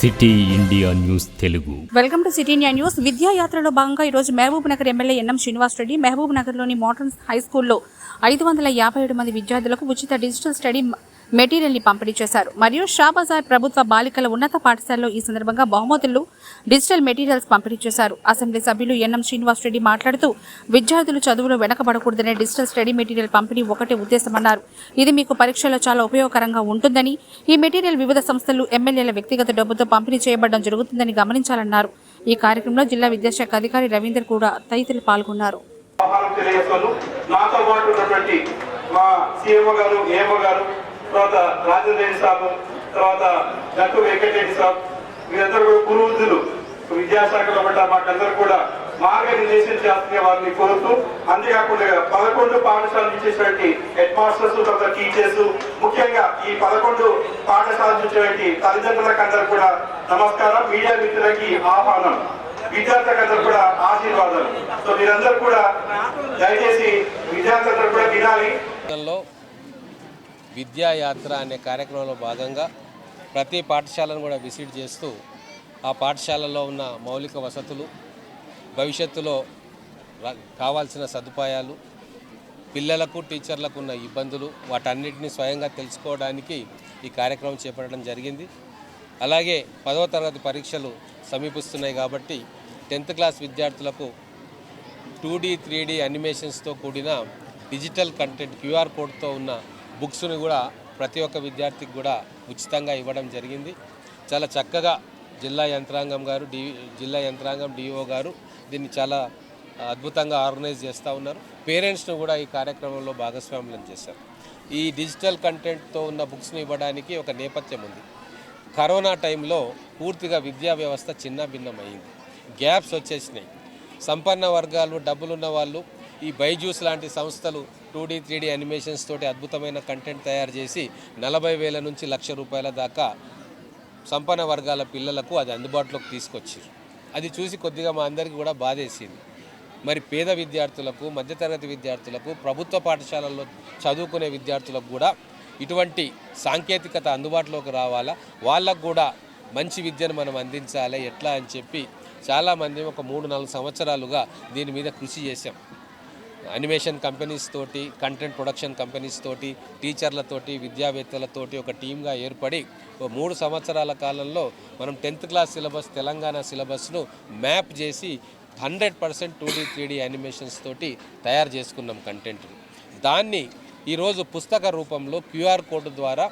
City India news Telugu. Welcome to city India news. విద్యా యాత్రలో భాగంగా ఈరోజు మహబూబ్ నగర్ ఎమ్మెల్యే ఎన్ఎం శ్రీనివాస్ రెడ్డి మహబూబ్ నగర్లోని మోడర్న్ హై స్కూల్లో ఐదు వందల యాభై ఏడు మంది విద్యార్థులకు ఉచిత డిజిటల్ స్టడీ మెటీరియల్ని పంపిణీ చేశారు. మరియు షాబాజార్ ప్రభుత్వ బాలికల ఉన్నత పాఠశాలలో ఈ సందర్భంగా బహుమతులు డిజిటల్ మెటీరియల్స్ పంపిణీ చేశారు. అసెంబ్లీ సభ్యులు ఎన్ఎం శ్రీనివాస్ రెడ్డి మాట్లాడుతూ విద్యార్థులు చదువులో వెనకబడకూడదనే డిజిటల్ స్టడీ మెటీరియల్ పంపిణీ ఒకటే ఉద్దేశమన్నారు. ఇది మీకు పరీక్షలో చాలా ఉపయోగకరంగా ఉంటుందని ఈ మెటీరియల్ వివిధ సంస్థలు ఎమ్మెల్యేల వ్యక్తిగత డబ్బుతో పంపిణీ చేయబడడం జరుగుతుందని గమనించాలన్నారు. ఈ కార్యక్రమంలో జిల్లా విద్యాశాఖ అధికారి రవీందర్ కూడా తదితరులు పాల్గొన్నారు. నాతో పాటు ఉన్నటువంటి మా సీఎంఓ గారు ఏఎంఓ గారు తర్వాత రాజేంద్ర రెడ్డి సాబు తర్వాత నట్టు వెంకటరెడ్డి సాబ్ వీరందరూ కూడా గురువుద్దులు విద్యాశాఖలో పడ్డ మాకందరూ కూడా మార్గనిర్దేశం చేస్తున్న వారిని కోరుతూ అంతేకాకుండా పదకొండు పాఠశాలలు ఇచ్చేటువంటి హెడ్ మాస్టర్స్ తర్వాత టీచర్స్ ముఖ్యంగా ఈ పదకొండు పాఠశాలలు ఇచ్చేటువంటి తల్లిదండ్రులకు అందరూ కూడా నమస్కారం మీడియా మిత్రులకి ఆహ్వానం విద్యార్థులందరూ కూడా ఆశీర్వాదాలు. సో మీరందరూ కూడా దయచేసి విద్యార్థులందరూ కూడా వినాలి. విద్యాయాత్ర యాత్ర అనే కార్యక్రమంలో భాగంగా ప్రతి పాఠశాలను కూడా విజిట్ చేస్తూ ఆ పాఠశాలలో ఉన్న మౌలిక వసతులు భవిష్యత్తులో కావాల్సిన సదుపాయాలు పిల్లలకు టీచర్లకు ఉన్న ఇబ్బందులు వాటన్నిటిని స్వయంగా తెలుసుకోవడానికి ఈ కార్యక్రమం చేపట్టడం జరిగింది. అలాగే పదవ తరగతి పరీక్షలు సమీపిస్తున్నాయి కాబట్టి టెన్త్ క్లాస్ విద్యార్థులకు టూ డీ త్రీ డీ అనిమేషన్స్తో కూడిన డిజిటల్ కంటెంట్ క్యూఆర్ కోడ్తో ఉన్న బుక్స్ని కూడా ప్రతి ఒక్క విద్యార్థికి కూడా ఉచితంగా ఇవ్వడం జరిగింది. చాలా చక్కగా జిల్లా యంత్రాంగం గారు డి జిల్లా యంత్రాంగం డిఓ గారు దీన్ని చాలా అద్భుతంగా ఆర్గనైజ్ చేస్తూ ఉన్నారు. పేరెంట్స్ను కూడా ఈ కార్యక్రమంలో భాగస్వామ్యం చేశారు. ఈ డిజిటల్ కంటెంట్తో ఉన్న బుక్స్ని ఇవ్వడానికి ఒక నేపథ్యం ఉంది. కరోనా టైంలో పూర్తిగా విద్యా వ్యవస్థ చిన్న భిన్నమైంది గ్యాప్స్ వచ్చేసినాయి. సంపన్న వర్గాలు డబ్బులున్న వాళ్ళు ఈ బైజూస్ లాంటి సంస్థలు two D three D animations తోటి అద్భుతమైన కంటెంట్ తయారు చేసి నలభై వేల నుంచి లక్ష రూపాయల దాకా సంపన్న వర్గాల పిల్లలకు అది అందుబాటులోకి తీసుకొచ్చారు అది చూసి కొద్దిగా మా అందరికీ కూడా బాధేసింది. మరి పేద విద్యార్థులకు మధ్యతరగతి విద్యార్థులకు ప్రభుత్వ పాఠశాలల్లో చదువుకునే విద్యార్థులకు కూడా ఇటువంటి సాంకేతికత అందుబాటులోకి రావాలా? వాళ్ళకు కూడా మంచి విద్యను మనం అందించాలి. ఎట్లా అని చెప్పి చాలామంది ఒక మూడు నాలుగు సంవత్సరాలుగా దీని మీద కృషి చేశాం. అనిమేషన్ కంపెనీస్ తోటి కంటెంట్ ప్రొడక్షన్ కంపెనీస్ తోటి టీచర్లతోటి విద్యావేత్తలతోటి ఒక టీమ్గా ఏర్పడి ఓ మూడు సంవత్సరాల కాలంలో మనం టెన్త్ క్లాస్ సిలబస్ తెలంగాణ సిలబస్ను మ్యాప్ చేసి hundred percent two D three D animations తోటి తయారు చేసుకున్నాం కంటెంట్ దాన్ని ఈరోజు పుస్తక రూపంలో క్యూఆర్ కోడ్ ద్వారా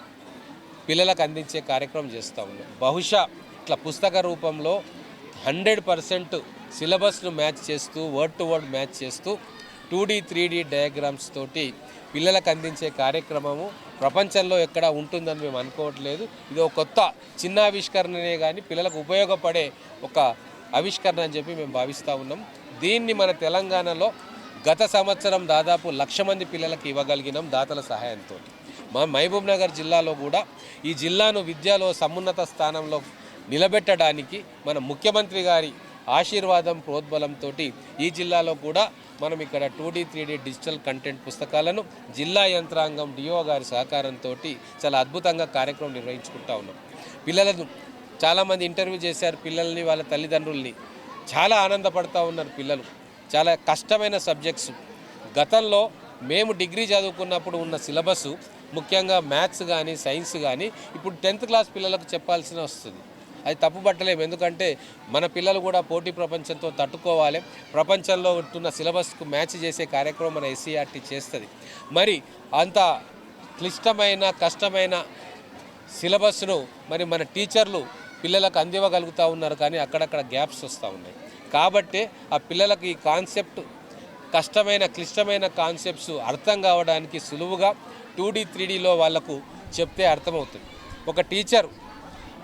పిల్లలకు అందించే కార్యక్రమం చేస్తూ ఉన్నాం. బహుశా ఇట్లా పుస్తక రూపంలో హండ్రెడ్ పర్సెంట్ సిలబస్ను మ్యాచ్ చేస్తూ వర్డ్ టు వర్డ్ మ్యాచ్ చేస్తూ two D three D diagrams తోటి పిల్లలకు అందించే కార్యక్రమము ప్రపంచంలో ఎక్కడ ఉంటుందని మేము అనుకోవట్లేదు. ఇది ఒక కొత్త చిన్న ఆవిష్కరణనే కానీ పిల్లలకు ఉపయోగపడే ఒక ఆవిష్కరణ అని చెప్పి మేము భావిస్తూ ఉన్నాం. దీన్ని మన తెలంగాణలో గత సంవత్సరం దాదాపు లక్ష మంది పిల్లలకు ఇవ్వగలిగినాం దాతల సహాయంతో. మా మహబూబ్ నగర్ జిల్లాలో కూడా ఈ జిల్లాను విద్యలో సమున్నత స్థానంలో నిలబెట్టడానికి మన ముఖ్యమంత్రి గారి ఆశీర్వాదం ప్రోద్బలంతో ఈ జిల్లాలో కూడా మనం ఇక్కడ two D three D digital content పుస్తకాలను జిల్లా యంత్రాంగం డిఓ గారి సహకారంతో చాలా అద్భుతంగా కార్యక్రమం నిర్వహించుకుంటా ఉన్నాం. పిల్లలను చాలామంది ఇంటర్వ్యూ చేశారు పిల్లల్ని వాళ్ళ తల్లిదండ్రుల్ని. చాలా ఆనందపడతా ఉన్నారు పిల్లలు. చాలా కష్టమైన సబ్జెక్ట్స్. గతంలో మేము డిగ్రీ చదువుకున్నప్పుడు ఉన్న సిలబస్ ముఖ్యంగా మ్యాథ్స్ కానీ సైన్స్ కానీ ఇప్పుడు టెన్త్ క్లాస్ పిల్లలకు చెప్పాల్సిన వస్తుంది. అది తప్పు పట్టలేము. ఎందుకంటే మన పిల్లలు కూడా పోటీ ప్రపంచంతో తట్టుకోవాలి. ప్రపంచంలో ఉంటున్న సిలబస్కు మ్యాచ్ చేసే కార్యక్రమం మన ఎస్సీఆర్టీ చేస్తుంది. మరి అంత క్లిష్టమైన కష్టమైన సిలబస్ను మరి మన టీచర్లు పిల్లలకు అందివ్వగలుగుతూ ఉన్నారు కానీ అక్కడక్కడ గ్యాప్స్ వస్తూ ఉన్నాయి. కాబట్టి ఆ పిల్లలకు ఈ కాన్సెప్ట్ కష్టమైన క్లిష్టమైన కాన్సెప్ట్స్ అర్థం కావడానికి సులువుగా టూ డీ త్రీ డీలో వాళ్ళకు చెప్తే అర్థమవుతుంది. ఒక టీచర్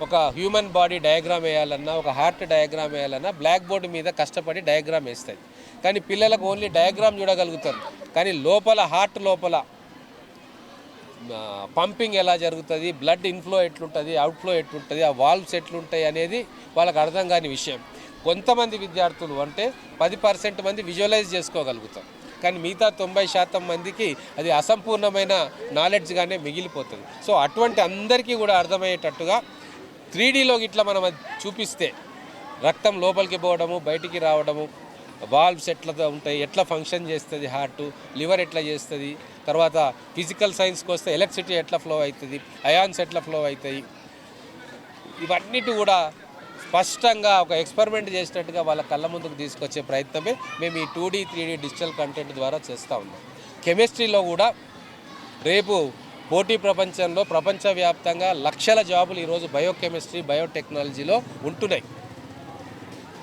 ఒక హ్యూమన్ బాడీ డయాగ్రామ్ వేయాలన్నా ఒక హార్ట్ డయాగ్రామ్ వేయాలన్నా బ్లాక్ బోర్డు మీద కష్టపడి డయాగ్రామ్ వేస్తుంది కానీ పిల్లలకు ఓన్లీ డయాగ్రామ్ చూడగలుగుతారు. కానీ లోపల హార్ట్ లోపల పంపింగ్ ఎలా జరుగుతుంది బ్లడ్ ఇన్ఫ్లో ఎట్లుంటుంది అవుట్ఫ్లో ఎట్లుంటుంది ఆ వాల్వ్స్ ఎట్లుంటాయి అనేది వాళ్ళకి అర్థం కాని విషయం. కొంతమంది విద్యార్థులు అంటే పది పర్సెంట్ మంది విజువలైజ్ చేసుకోగలుగుతారు. కానీ మిగతా తొంభై శాతం మందికి అది అసంపూర్ణమైన నాలెడ్జ్గానే మిగిలిపోతుంది. సో అటువంటి అందరికీ కూడా అర్థమయ్యేటట్టుగా త్రీ డీలో ఇట్లా మనం అది చూపిస్తే రక్తం లోపలికి పోవడము బయటికి రావడము వాల్వ్స్ ఎట్లా ఉంటాయి ఎట్లా ఫంక్షన్ చేస్తుంది హార్ట్ లివర్ ఎట్లా చేస్తుంది తర్వాత ఫిజికల్ సైన్స్కి వస్తే ఎలక్ట్రిసిటీ ఎట్లా ఫ్లో అవుతుంది అయాన్స్ ఎట్లా ఫ్లో అవుతాయి. ఇవన్నిటి కూడా స్పష్టంగా ఒక ఎక్స్పెరిమెంట్ చేసినట్టుగా వాళ్ళ కళ్ళ ముందుకు తీసుకొచ్చే ప్రయత్నమే మేము ఈ two D three digital content ద్వారా చేస్తూ ఉన్నాం. కెమిస్ట్రీలో కూడా రేపు పోటీ ప్రపంచంలో ప్రపంచవ్యాప్తంగా లక్షల జాబులు ఈరోజు బయోకెమిస్ట్రీ బయోటెక్నాలజీలో ఉంటున్నాయి.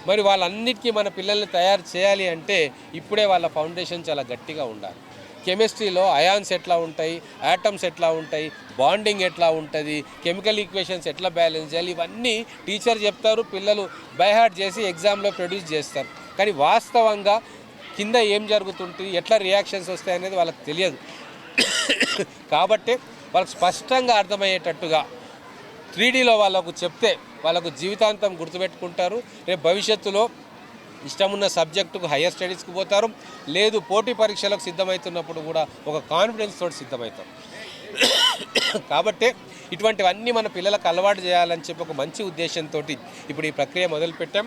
మరి వాళ్ళన్నిటికీ మన పిల్లల్ని తయారు చేయాలి అంటే ఇప్పుడే వాళ్ళ ఫౌండేషన్ చాలా గట్టిగా ఉండాలి. కెమిస్ట్రీలో అయాన్స్ ఎట్లా ఉంటాయి యాటమ్స్ ఎట్లా ఉంటాయి బాండింగ్ ఎట్లా ఉంటుంది కెమికల్ ఈక్వేషన్స్ ఎట్లా బ్యాలెన్స్ చేయాలి ఇవన్నీ టీచర్ చెప్తారు పిల్లలు బైహార్ట్ చేసి ఎగ్జామ్లో ప్రొడ్యూస్ చేస్తారు. కానీ వాస్తవంగా కింద ఏం జరుగుతుంటుంది ఎట్లా రియాక్షన్స్ వస్తాయి అనేది వాళ్ళకి తెలియదు. కాబట్టి వాళ్ళకి స్పష్టంగా అర్థమయ్యేటట్టుగా త్రీడీలో వాళ్ళకు చెప్తే వాళ్ళకు జీవితాంతం గుర్తుపెట్టుకుంటారు. రేపు భవిష్యత్తులో ఇష్టమున్న సబ్జెక్టుకు హయ్యర్ స్టడీస్కి పోతారు. లేదు పోటీ పరీక్షలకు సిద్ధమవుతున్నప్పుడు కూడా ఒక కాన్ఫిడెన్స్ తోటి సిద్ధమవుతారు కాబట్టి ఇటువంటివన్నీ మన పిల్లలకు అలవాటు చేయాలని చెప్పి ఒక మంచి ఉద్దేశంతో ఇప్పుడు ఈ ప్రక్రియ మొదలుపెట్టాం.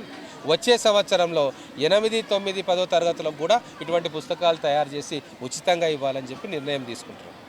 వచ్చే సంవత్సరంలో ఎనిమిది తొమ్మిది పదో తరగతులకు కూడా ఇటువంటి పుస్తకాలు తయారు చేసి ఉచితంగా ఇవ్వాలని చెప్పి నిర్ణయం తీసుకుంటున్నాం.